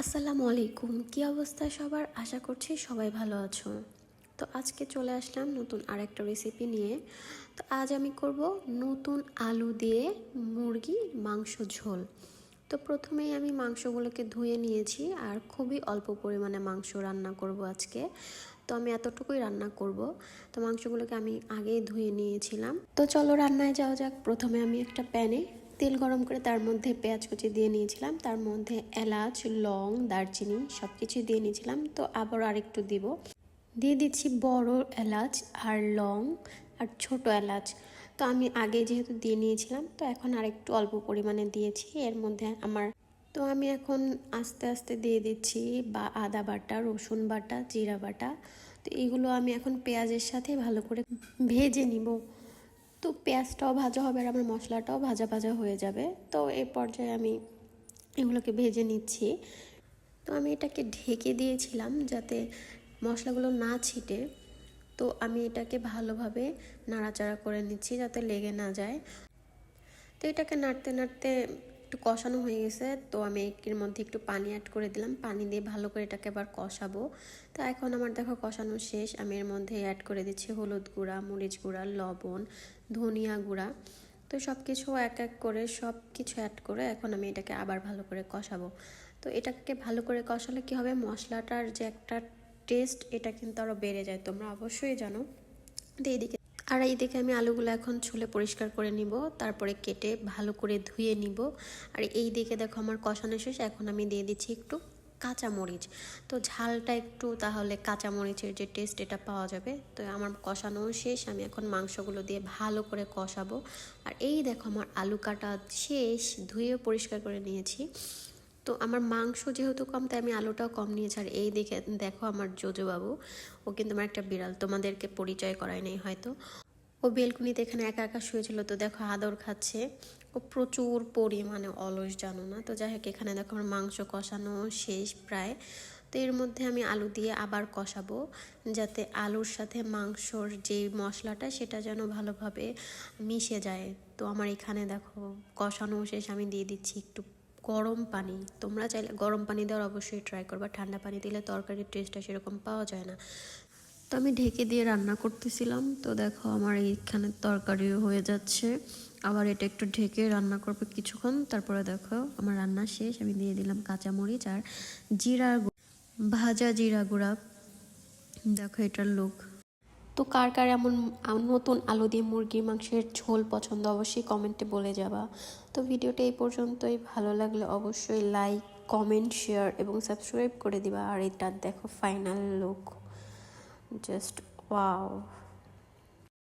আসসালামু আলাইকুম। কী অবস্থা সবার? আশা করছি সবাই ভালো আছো। তো আজকে চলে আসলাম নতুন আরেকটা রেসিপি নিয়ে। তো আজ আমি করব নতুন আলু দিয়ে মুরগি মাংস ঝোল। তো প্রথমেই আমি মাংসগুলোকে ধুয়ে নিয়েছি আর খুবই অল্প পরিমাণে মাংস রান্না করব আজকে। তো আমি এতটুকুই রান্না করব। তো মাংসগুলোকে আমি আগেই ধুয়ে নিয়েছিলাম। তো চলো রান্নায় যাওয়া যাক। প্রথমে আমি একটা প্যানে তেল গরম করে তার মধ্যে পেঁয়াজ কুচি দিয়ে নিয়েছিলাম। তার মধ্যে এলাচ, লং, দারচিনি সব কিছু দিয়ে নিয়েছিলাম। তো আবার আরেকটু দিব। দিয়ে দিচ্ছি বড় এলাচ আর লং আর ছোট এলাচ। তো আমি আগে যেহেতু দিয়ে নিয়েছিলাম, তো এখন আরেকটু অল্প পরিমাণে দিয়েছি। এর মধ্যে আমার, তো আমি এখন আস্তে আস্তে দিয়ে দিচ্ছি বা আদা বাটা, রসুন বাটা, জিরা বাটা। তো এগুলো আমি এখন পেঁয়াজের সাথে ভালো করে ভেজে নিব। তো পেঁয়াজটাও ভাজা হবে আর আমার মশলাটাও ভাজা ভাজা হয়ে যাবে। তো এই পর্যায়ে আমি এগুলোকে ভেজে নিচ্ছি। তো আমি এটাকে ঢেকে দিয়েছিলাম যাতে মশলাগুলো না ছিটে। তো আমি এটাকে ভালোভাবে নাড়াচাড়া করে নিচ্ছি যাতে লেগে না যায়। তো এটাকে নাড়তে নাড়তে একটু কষানো হয়ে গেছে, তো আমি এর মধ্যে একটু পানি অ্যাড করে দিলাম। পানি দিয়ে ভালো করে এটাকে আবার কষাবো। তো এখন আমার দেখো কষানো শেষ। আমি এর মধ্যে অ্যাড করে দিচ্ছি হলুদ গুঁড়া, মরিচ গুঁড়া, লবণ, ধনিয়া গুঁড়া। তো সব কিছু এক এক করে সব কিছু অ্যাড করে এখন আমি এটাকে আবার ভালো করে কষাবো। তো এটাকে ভালো করে কষালে কি হবে? মশলাটার যে একটা টেস্ট এটা কিন্তু আরও বেড়ে যায়। তোমরা অবশ্যই জানো। তো এইদিকে আর এইদিকে আমি আলুগুলো এখন ছুলে পরিষ্কার করে নিব, তারপরে কেটে ভালো করে ধুয়ে নিব। আর এই দিকে দেখো আমার কষানো শেষ, এখন আমি দিয়ে দিচ্ছি একটু কাঁচামরিচ। তো ঝালটা একটু তাহলে কাঁচামরিচের যে টেস্ট এটা পাওয়া যাবে। তো আমার কষানো শেষ, আমি এখন মাংসগুলো দিয়ে ভালো করে কষাবো। আর এই দেখো আমার আলু কাটা শেষ, ধুয়ে পরিষ্কার করে নিয়েছি। তো আমার মাংস যেহেতু কম, তাই আমি আলুটাও কম নিয়েছি। আর এই দেখে, দেখো আমার বাবু ও কিন্তু আমার একটা বিড়াল, তোমাদেরকে পরিচয় করায় নেই হয়তো। ও বেলকুনিতে এখানে একা একা শুয়েছিল, তো দেখো আদর খাচ্ছে। ও প্রচুর পরিমাণে অলস, জানো না? তো যাই হোক, এখানে দেখো আমার মাংস কষানো শেষ প্রায়। তো এর মধ্যে আমি আলু দিয়ে আবার কষাবো, যাতে আলুর সাথে মাংসর যে মশলাটা, সেটা যেন ভালোভাবে মিশে যায়। তো আমার এখানে দেখো কষানো শেষ, আমি দিয়ে দিচ্ছি একটু গরম পানি, তোমরা চাইলে গরম পানি দেওয়ার অবশ্যই ট্রাই করবা। ঠান্ডা পানি দিলে তরকারির টেস্টটা সেরকম পাওয়া যায় না। তো আমি ঢেকে দিয়ে রান্না করতেছিলাম। তো দেখো আমার এইখানে তরকারিও হয়ে যাচ্ছে। আবার এটা একটু ঢেকে রান্না করবে কিছুক্ষণ। তারপরে দেখো আমার রান্না শেষ। আমি দিয়ে দিলাম কাঁচামরিচ আর জিরা ভাজা জিরা গুঁড়া। দেখো এটার লোক তো কার কার এমন নতুন আলু দিয়ে মুরগির মাংসের ঝোল পছন্দ, অবশ্যই কমেন্টে বলে যাবা। তো ভিডিওটা এই পর্যন্তই, ভালো লাগলে অবশ্যই লাইক কমেন্ট শেয়ার এবং সাবস্ক্রাইব করে দিবা। আর এটা দেখো ফাইনাল লুক জাস্ট ওয়াও